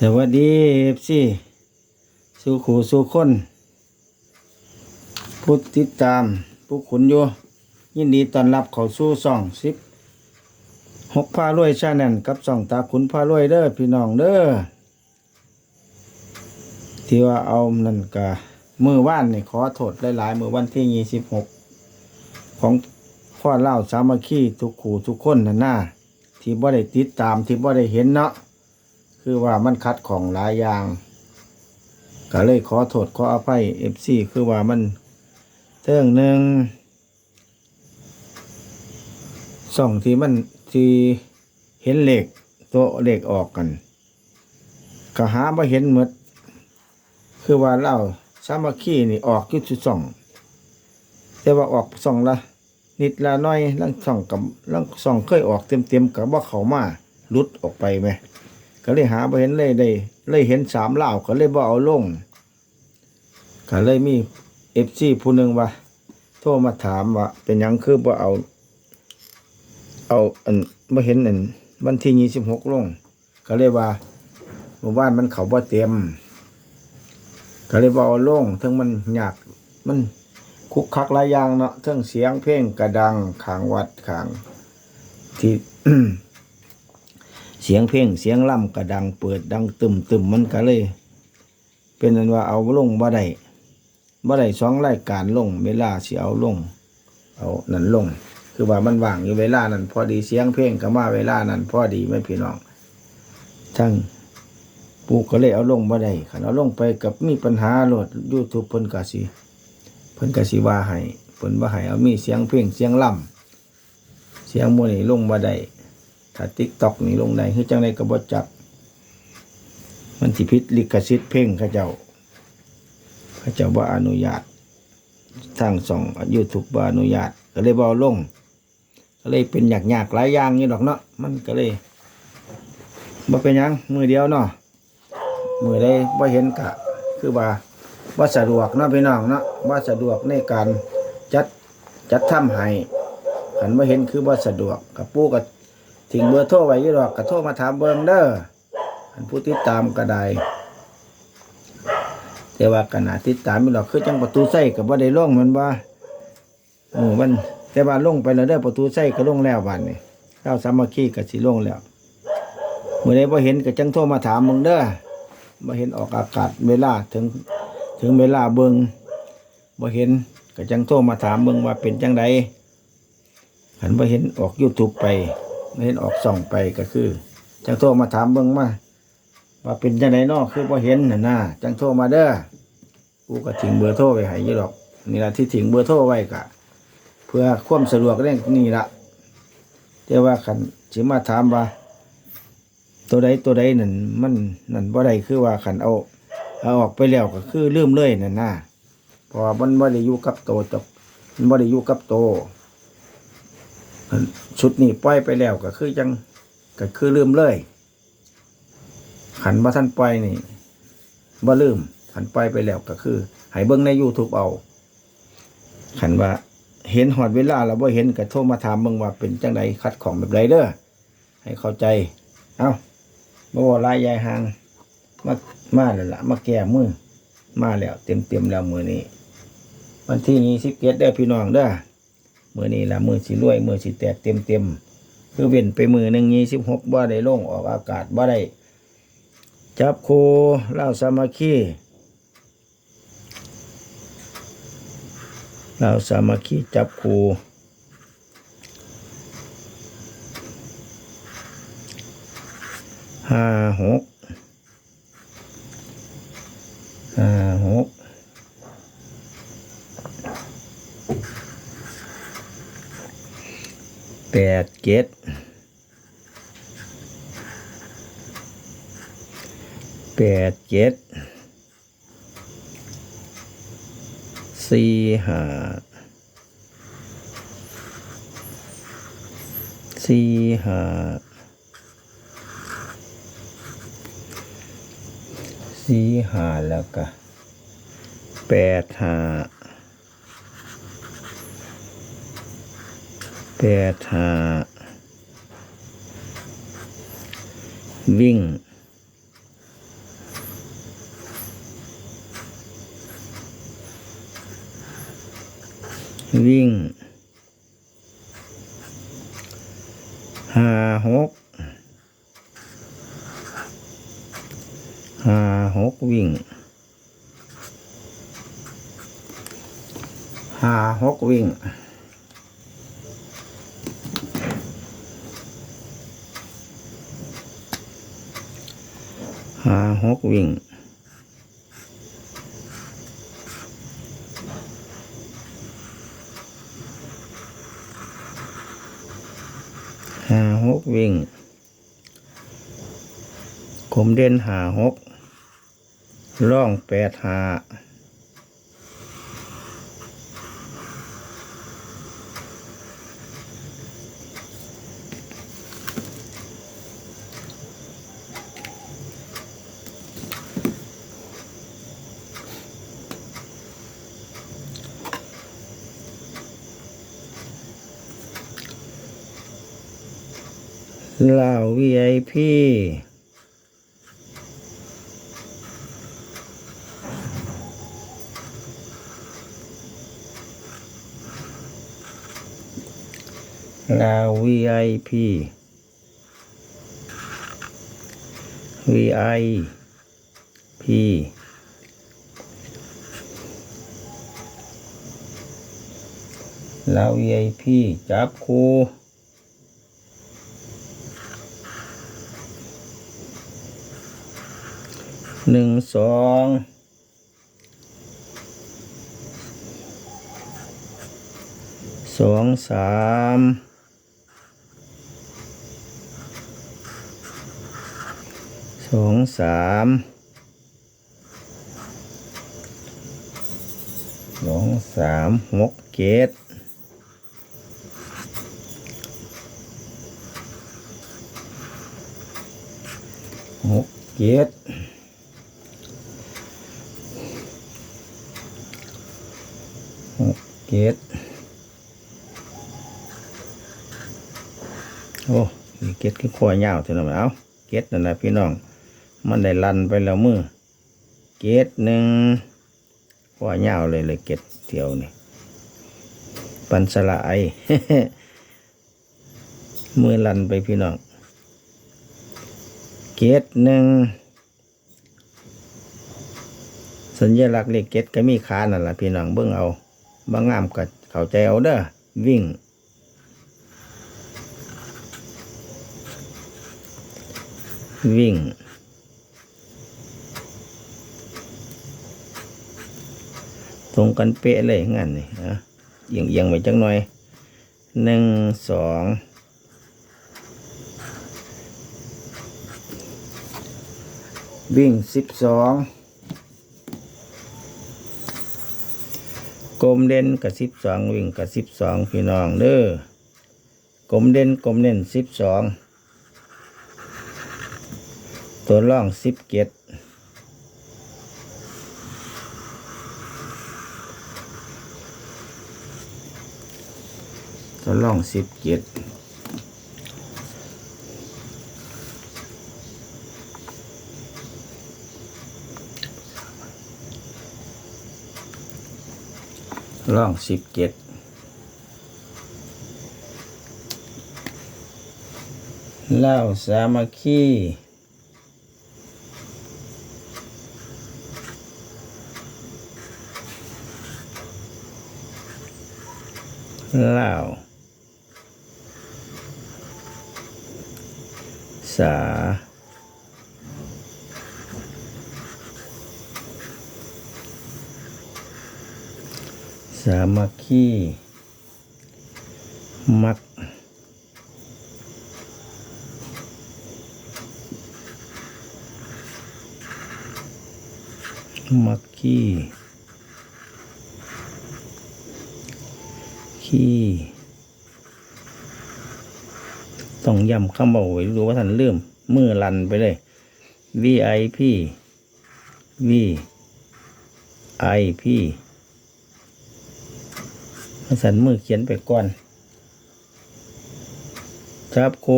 สวัสดีเอฟซีสู่ขู่สู่คนผู้ติดตามผู้ขุนอยู่ ยินดีต้อนรับเข้าสู่ซ่องสิบหกพารวยชาแนลกับซ่องตาขุนพารวยเด้อพี่น้องเด้อที่ว่าเอานั่นกะมือว่านนี่ขอโทษหลายๆมือวันที่ยี่สิบหกของพ่อเล่าสามัคคีทุกขู่ทุกคนนั่นน่าที่บ่ได้ติดตามที่บ่ได้เห็นเนาะ คือว่ามันคัดของหลายอย่างก็เลยขอโทษขออภัยเอฟซีคือว่ามันเทิงหนึ่งสองที่มันที่เห็นเหล็กตัวเหล็กออกกันก็หาไม่เห็นหมดคือว่าเล่าสามัคคีนี่ออกยุดสอง แต่ว่าออกสองละนิดละน้อยลังส่องกับลังส่องเคยออกเต็มเต็มๆกับว่าเขามาลุดออกไปไหม ก็เลยหาบ่เห็นเลยได้เลยเห็นสามเหล่าก็เลยบ่เอาลงก็เลยมีเอฟซีผู้หนึ่งว่าโทรมาถามว่า เป็นยังคือบ่เอา เอาอันบ่เห็นอันวันที่ยี่สิบหกลง ก็เลยว่าหมู่บ้านมันเขาบ่เต็มก็เลยบ่เอาลงทั้งมันยากมันคุกคักหลายอย่างเนาะทั้งเสียงเพลงกระดังขางวัดขางที่ เสียงเพลงเสียงล่ำก็ดังเปิดดังตึมตึมมันก็เลย เป็นอันว่าเอาลงบ่ได้บ่ได้สองรายการลงเวลาสิเอาลง เอานั่นลง คือว่ามันว่างอยู่เวลานั้น พอดีเสียงเพลงก็มาเวลานั้น พอดีไม่พี่น้องทั้งปูก็เลยเอาลงบ่ได้คันเอาลงไปกับมีปัญหาโหลด YouTube เพิ่นก็สิเพิ่นก็สิว่าให้เพิ่นว่าให้เอามีเสียงเพลงเสียงล่ำเสียงมู่นี่ลงบ่ได้ ถ้าติ๊กตอกนี่ลงได้คือจังไดก็บ่จับมันสิผิดลิขสิทธิ์เพลงเขาเจ้าเขาเจ้าบ่าอนุญาตทางสอง YouTube บ่อนุญาต ก็เลยบ่เอาลง ก็เลยเป็นยากๆหลายอย่างนี่ดอกเนาะมันก็เลยบ่เป็นยังมือเดียวเนาะมือใดบ่เห็นกะ คือว่าบ่าสะดวกเนาะพี่น้องเนาะบ่าสะดวกในการจัดจัดทำให้คันบ่าเห็นคือบ่าสะดวกกับปู่ก็ ทิ้งเบอร์โทรไว้ยู่ดอกก็โทรมาถามเบิ่งเด้ออันผู้ติดตามก็ได้แต่ว่าขนาดติดตามยู่ดอกคือจังประตูไส้ก็บ่ได้ลงมันว่าเออมัน แต่ว่าลงไปแล้วเด้อประตูไส้ก็ลงแล้วบัดนี้เจ้าสามัคคีก็สิลงแล้วเมื่อใดบ่เห็นก็จังโทรมาถามมึงเด้อบ่เห็นออกอากาศเวลาถึงถึงเวลาเบิ่งบ่เห็นก็จังโทรมาถามมึงว่าเป็นจังไดหันบ่เห็นออก YouTube ไป เห็นออกส่องไปก็คือ จังโทรมาถามเบิ่งมาว่าเป็นจังไดนอคือพอเห็นน่ะนะจังโทรมาเด้อกูก็ทิ้งเบอร์โทรไว้ให้ยู่ดอกนี่ละที่ทิ้งเบอร์โทรไว้กะ เพื่อความสะดวกเรื่องนี่ละแต่ว่าคันสิมาถามว่า ตัวใดตัวใดนั่นมันนั่นบ่ได้คือว่าคันเอาเอาออกไปแล้วก็คือลืมเลยนั่นนะเพราะว่ามันบ่ได้อยู่กับโตจบมันบ่ได้อยู่กับโต ชุดนี้ปล่อยไปแล้วก็คือจังก็คือลืมเลยขันว่าท่านปล่อยนี่บ่ลืมขันปล่อยไปแล้วก็คือให้เบิ่งใน YouTube เอาขันว่าเห็นหอดเวลาแล้วบ่เห็นก็โทรมาถามเบิ่งว่าเป็นจังไดคัดของแบบไรเด้อให้เข้าใจ เอาบ่ว่าลายยายหางมามาแล้วละมาแก้มือมาแล้ว เต็มเต็มแล้วมือนี้วันที่นี้สิบเกตได้พี่น้องเด้อ มือนี้ละมือสิรวย มือสิแตกเต็มเต็มคือเว้นไปมือหนึ่งยี่สิบหกบ่ได้ลงออกอากาศบ่ได้ จับโคเล่าสามัคคีเล่าสามัคคีจับโคห้าหกห้าหก แปดเจ็ดแปดเจ็ดสี่ห้าสี่ห้าสี่ห้าแล้วก็แปดห้า แปดหาวิ่งวิ่งห้าหกห้าหกวิ่งห้าหกวิ่ง หกวิ่งห้าหกวิ่งผมเด่นหาหกร่องแปดหา เหล่า VIP ลาว VIP VIP ลาว VIP จับค หนึ่งสองสองสามสองสามสองสามหกเจ็ดหกเจ็ด หกเจ็ดโอ้ยเก็ดคือขวายาวเท่านั้นเอาเก็ดนั่นแหละพี่น้อง มันได้ลันไปแล้วมือ เก็ดหนึ่งขวายาวเลยเลยเก็ดเที่ยวนี่ ปันสละไอมือลันไปพี่น้อง เก็ดหนึ่งสัญลักษณ์เลขเก็ดก็มีขานั่นแหละพี่น้องเบิ่งเอา บางงามก็เข้าใจเอาเด้อวิ่ง วิ่ง ตรงกันเป๊ะเลยงั้นนี่นะเอียงเอียงไปจังหน่อยหนึ่งสองวิ่งสิบสอง กลมเด่นกับสิบสองวิ่งกับสิบสองพี่น้องเด้อกลมเด่นกลมเด่นสิบสองตัวล่องสิบเจ็ดตัวล่องสิบเจ็ด ล่องสิบเจ็ดเล่าสามัคคีเล่าสา สามัคคีมักมักขี้ขี้ต้องย้ำคำบอกไว้ดูว่าท่านลืมมือลันไปเลย VIP V I P สันมือเขียนไปก่อนจับโค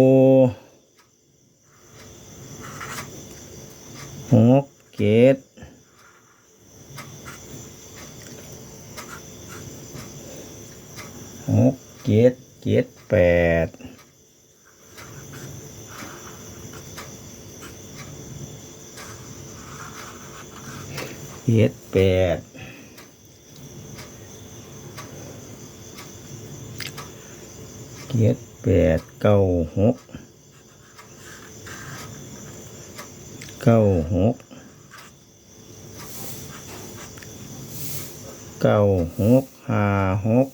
หกเกตเจ็ดเจ็ดแปดเจ็ดแปด เจ็ดแปดเก้าหกเก้าหกเก้าหกห้าหก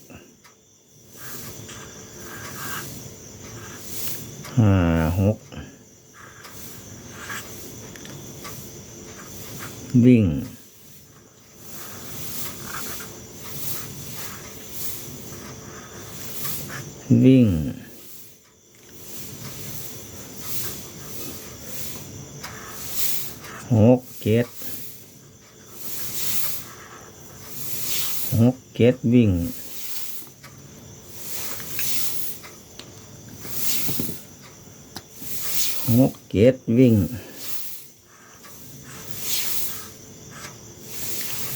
ห้าหกวิ่ง วิ่ง หกเจ็ดหกเจ็ดวิ่งหกเจ็ดวิ่ง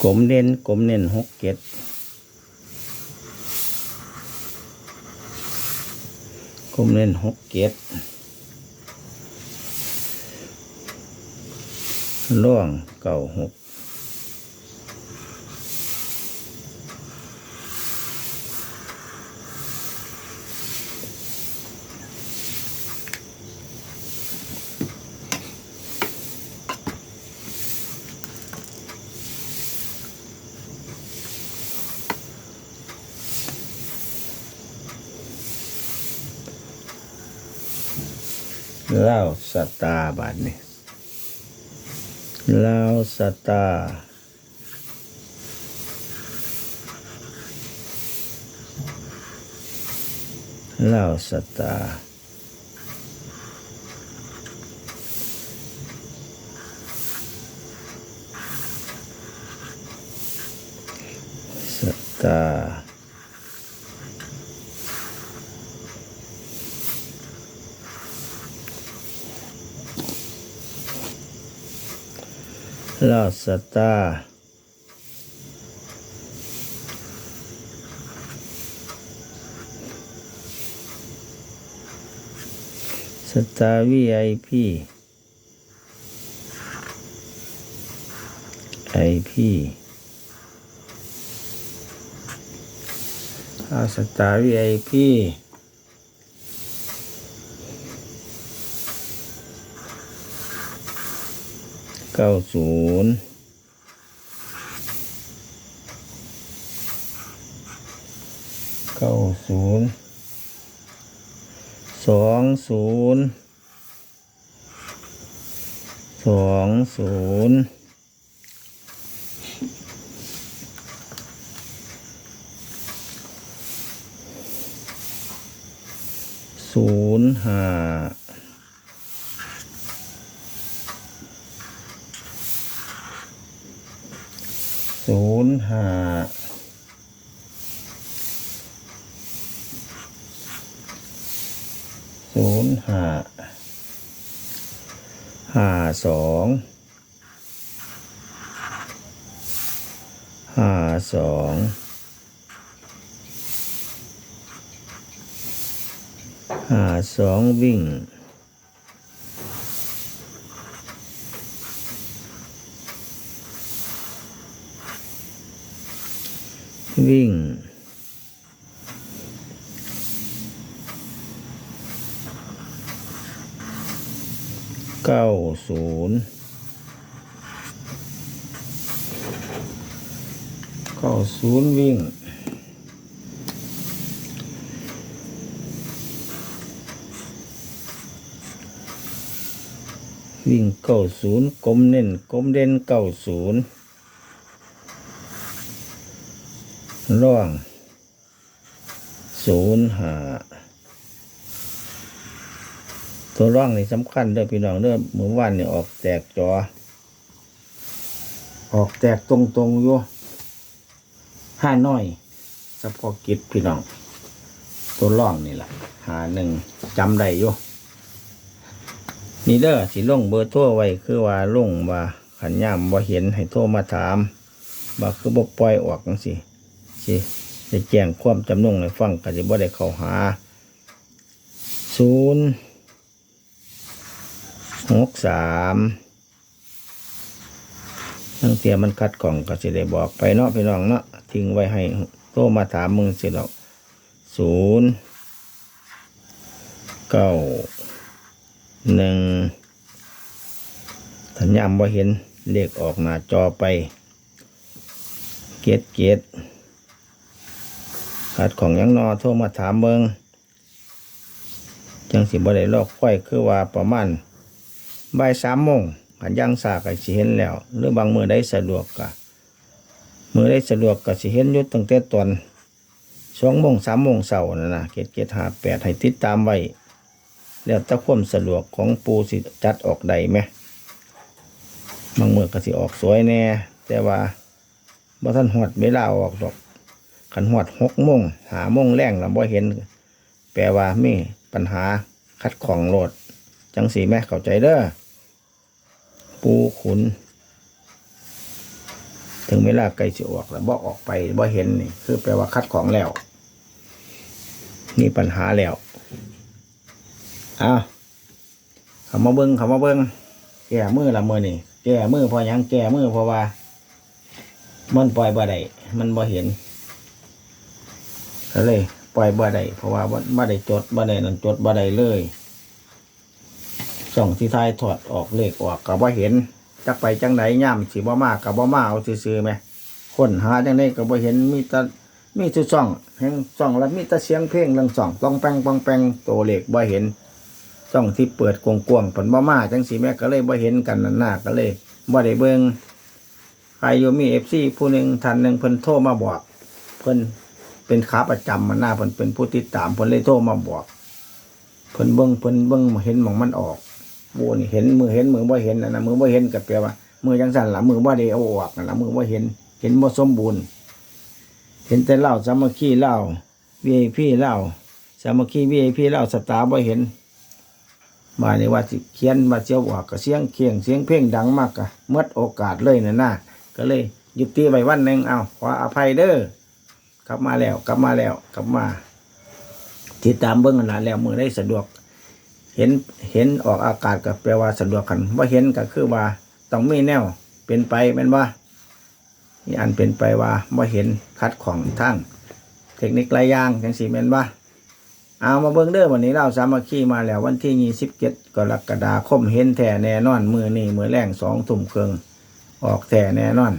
กลมเด่นกลมเน้นหกเจ็ด กลมเล่นหกเก็ดล่วงเก่าหก เล่าสตาร์บั ดนี่เล่าสตาร์เล่าสตาร์สตาร์เล่าสตาร์สตาร์วีไอพีไอพีเอาสตาร์วีไอพี เก้าศูนย์เก้าศูนย์สองศูนย์สองศูนย์ศูนย์ห้า ศูนย์ห้าศูนย์ห้าห้าสองห้าสองห้าสองวิ่ง วิ่ง เก้าศูนย์เก้าศูนย์วิ่งวิ่งเก้าศูนย์กลมเน้นกลมเด่นเก้าศูนย์ ร่องศูนย์หาตัวร่องนี่สำคัญเด้อพี่น้องเด้อเมื่อวานนี่ออกแตกจอ ออกแตกตรงๆอยู่ห้าน้อยสะพอกิจพี่น้อง ตัวร่องนี่แหละหาหนึ่งจำได้อยู่นี่เด้อสิลงเบอร์โทรไว้คือว่าลงว่าขันย่ามบ่เห็นให้โทรมาถามว่าคือบ่ปล่อยออกจังซี่ สิได้แจ้งความจำนงให้ฟังก็จะบ่ได้เข้าหาศูนย์หกสามตั้งเตียมันคัดกล่องก็สิได้บอกไปเนาะพี่น้องเนาะทิ้งไว้ให้โทรมาถามมึงสิดอกศูนย์เก้าหนึ่งถัญญามว่าเห็นเลขออกหน้าจอไป เกตเกต ขาดของยังนอโทรมาถามเบิงจังสิบ่ได้ลอกค่อยคือว่าประมาณบ่ายสามโมงขันย่างสาก็สิเห็นแล้ว หรือบางมือได้สะดวกกะมือได้สะดวกก็สิเห็นยู่ตั้งแต่ตอนสองโมงสามโมงเสาร์นั่นนะเกตเกตหาแปดให้ติดตามไว้ แล้วตะควมสะดวกของปูสิจัดออกใดไหมบางมือก็สิออกสวยแน่ แต่ว่าบ่ท่านหอดเวลาออกดอก ขันหอดหกโมงหาโมงแรงแล้วบ่เห็น แปลว่ามีปัญหาคัดของโหลด จังสีแม่เข้าใจเด้อปูขุน ถึงเวลาไก่สิออกแล้วบ่ออกไปบ่เห็นนี่คือแปลว่าคัดของแล้วมีปัญหาแล้วอ้าวเขามาเบิ้งเขามาเบิ้งแก่มือละมือนี่แก่มือพอยังแก่มือเพราะว่า มันปล่อยบ่ได้มันบ่เห็น ก็เลย ปล่อยบ่ได้เพราะว่าบ่ได้จดบ่ได้นั่นจดบ่ได้เลยส่องที่ท้ายถอดออกเลขออกก็บ่เห็นจักไปจังไหนย่ำสิบ่มาก็บ่มาเอาซื่อไหมคนหาจังไดก็บ่เห็นมีต่มีทุกซ่องแห่งซ่องแล้วมีต่เสียงเพลงเรื่องซ่องต้องแปงปองแปงโตัวเลขบ่เห็นช่องที่เปิดกวงๆผลบ่มาจังสีแม่ก็เลยบ่เห็นกันนานหน้าก็เลยบ่ได้เบิ่งใครอยู่มีเอฟซีผู้หนึ่งท่านหนึ่งเพิ่นโทรมาบอกเพิ่น เป็นขาประจำมันหน้าเพิ่นเป็นผู้ติดตามเพิ่นเลยโทรมาบอกเพิ่นเบิ่งเพิ่นเบิ่งเห็นมองมันออกโว้นี่เห็นมือเห็นมือบ่าเห็นนะมือบ่าเห็นก็แปลว่า มือจังสั่นหล่ะมือบ่าได้เอออกนั่นล่ะมือบ่าเห็น เห็นบ่สมบูรณ์ เห็นแต่เล้าสามัคคีเล้า VIP เล้าสามัคคี VIP เล้าสตาร์บ่เห็นมาในว่าสิเขียนว่าเจียวออกก็เสียงเคียงเสียงเพลงดังมากกะเมื่อโอกาสเลยนะหน่ะก็เลยยุติไว้วันหนึ่งเอาขออภัยเด้อ กลับมาแล้ว กลับมาแล้ว กลับมาติดตามเบิ้องกันละแล้วมือได้สะดวก เห็นเห็นออกอากาศก็แปลว่าสะดวกกันว่าเห็นก็คือว่าต้องมีแนว เป็นไปแม่นว่ามีอันเป็นไปว่าว่าเห็นคัดของทั้งเทคนิคลายยางจังสีแม่นว่าเอามาเบิ่งเด้อวันนี้เราสามัคคีมาแล้ววันที่ยี่สิบเจ็ดกรกฎาคมเห็นแท่แน่นอน มือนี่มือแรงสองทุ่มครึ่งออกแท่แน่นอน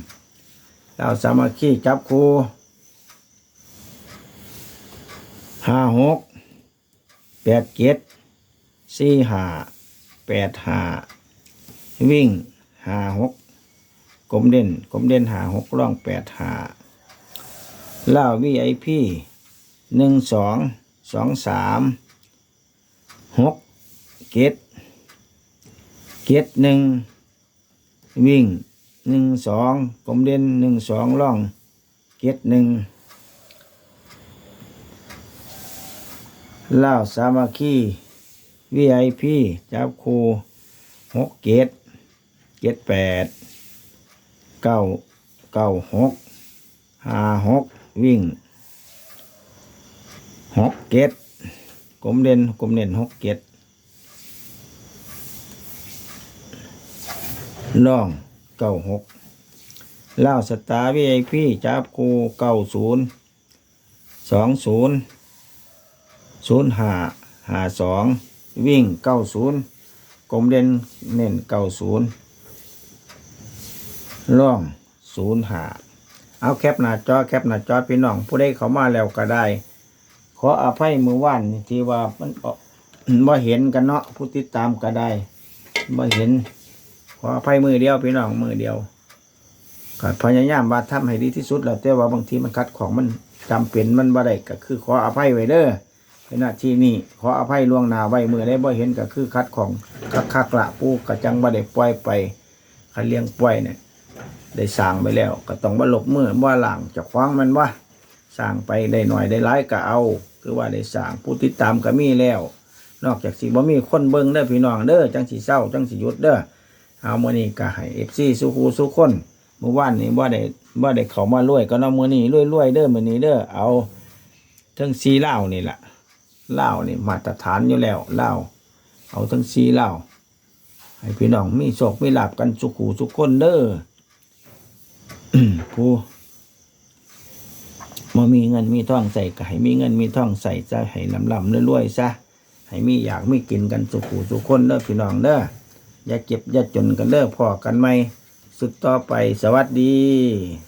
เราสามัคคีจับคู่ ห้าหกแปดเจ็ดสี่ห้าแปดห้าวิ่งห้าหกกลมเด่นกลมเด่นห้าหกร่องแปดห้าล่าวีไอพีหนึ่งสองสองสามหกเกตเกตหนึ่งวิ่งหนึ่งสองกลมเด่นหนึ่งสองล่องเกตหนึ่ง เล่าสามัคคีวีไอพีจับคูหกเกตเกตแปดเก้าเก้าหกห้าหกวิ่งหกเกตกลมเด่นกลมเด่นหกเกตล่องเก้าหกเล่าสตาร์วีไอพีจับคูเก้าศูนย์สองศูนย์ ศูนย์หาหาสองวิ่งเก้าศูนย์กลมเด่นเน้นเก้าศูนย์ล่องศูนย์หาเอาแคปหน้าจอแคปหน้าจอพี่น้อง ผู้ใดเข้ามาแล้วก็ได้ ขออภัยมือว่านที่ว่ามันออกบ่เห็นกันเนาะผู้ติดตามก็ได้บ่เห็น ขออภัยมือเดียวพี่น้องมือเดียวก็พยายามว่าทำให้ดีที่สุดแล้วแต่ว่าบางทีมันคัดของมันจำเป็นมันบ่ได้ก็คือขออภัยไว้เด้อ ในหน้าที่นี้ขออภัยล่วงหน้าไว้มือได้บ่เห็นก็คือคัดของคักคักละปูกระจังบ่ได้ปล่อยไปคันเลี้ยงปล่อยเนี่ยได้สร้างไปแล้วก็ต้องบ่หลบมือบ่หลังจะคว้างมันว่าสร้างไปได้หน่อยได้หลายก็เอา คือว่าได้สร้างผู้ติดตามก็มีแล้ว นอกจากสิบ่มีคนเบิ่งเด้อพี่น้องเด้อจังสิเศร้าจังสิหยุดเด้อเอามื้อนี้ก็ให้ FC สุขูสุขคนเมื่อวานนี้บ่ได้บ่ได้เข้ามารวยก็เนามื้อนี้รวยๆเด้อมื้อนี้เด้อเอาเทั้งซีเหล้านี่ล่ะ เหล้านี่มาตรฐานอยู่แล้วเหล้าเอาทั้งซีเหล้าให้พี่น้องมีโชคมีลาภกันสุขูสุขคนเด้อผู้มามีเงินมีท่องใส่ก็ให้มีเงินมีท่องใส่จะให้ลำลำๆรวยๆซะให้มีอยากมีกินกันสุขูสุขคนเด้อพี่น้องเด้ออย่าเจ็บอย่าจนกันเด้อพอกันไหมสุดต่อไปสวัสดี